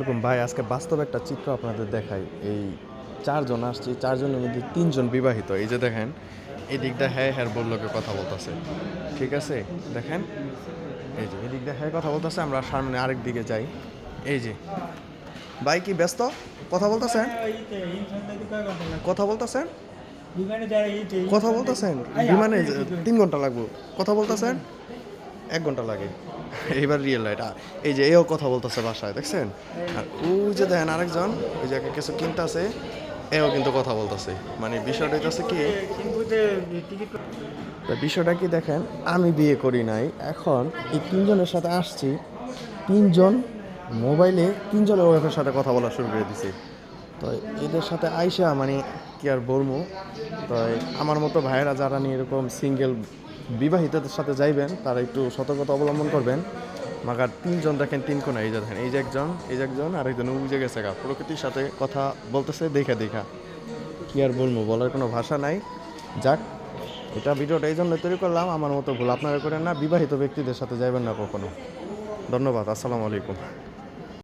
এরকম ভাই আজকে বাস্তব একটা চিত্র আপনাদের দেখাই। এই চারজন আসছে চারজনের মধ্যে তিনজন বিবাহিত। এই যে দেখেন এই দিকটা হ্যাঁ হ্যাঁ বললোকে কথা বলতেছে। ঠিক আছে? দেখেন এই যে এই দিকটা হ্যাঁ কথা বলতেছে আমরা সামনে আরেক দিকে যাই। এই যে ভাই কি ব্যস্ত? কথা বলতেছেন কথা বলতেছেন কথা বলতেছেন বিমানে তিন ঘণ্টা লাগবো। কথা বলতেছেন এক ঘণ্টা লাগে। এইবার রিয়েল লাইট আর এই যে এও কথা বলতেছে বাসায়, দেখছেন? আর ওই যে দেখেন আরেকজন, ওই যে কিছু কিনতেছে, এও কিন্তু কথা বলতেছে। মানে বিষয়টা হইতেছে কি বিষয়টা কি দেখেন, আমি বিয়ে করি নাই, এখন এই তিনজনের সাথে আসছি, তিনজন মোবাইলে, তিনজনের ওয়াইফের সাথে কথা বলা শুরু করে দিছি। তো এদের সাথে আইসা মানে কি আর বলব, তো আমার মতো ভাইয়েরা যারা নিয়ে এরকম সিঙ্গেল বিবাহিতদের সাথে যাইবেন, তারা একটু সতর্কতা অবলম্বন করবেন। মাগার তিনজন দেখেন, তিন কোনা এই যে দেখেন, এই যে একজন, এই যে একজন আরেকজন উজে গেছে গা। প্রকৃতির সাথে কথা বলতেছে, দেখা দেখা। কি আর বলব, বলার কোনো ভাষা নাই। যাক, এটা ভিডিওটা এই জন্য তৈরি করলাম। আমার মতো ভুল আপনারা করেন না, বিবাহিত ব্যক্তিদের সাথে যাইবেন না কখনো। ধন্যবাদ, আসসালামু আলাইকুম।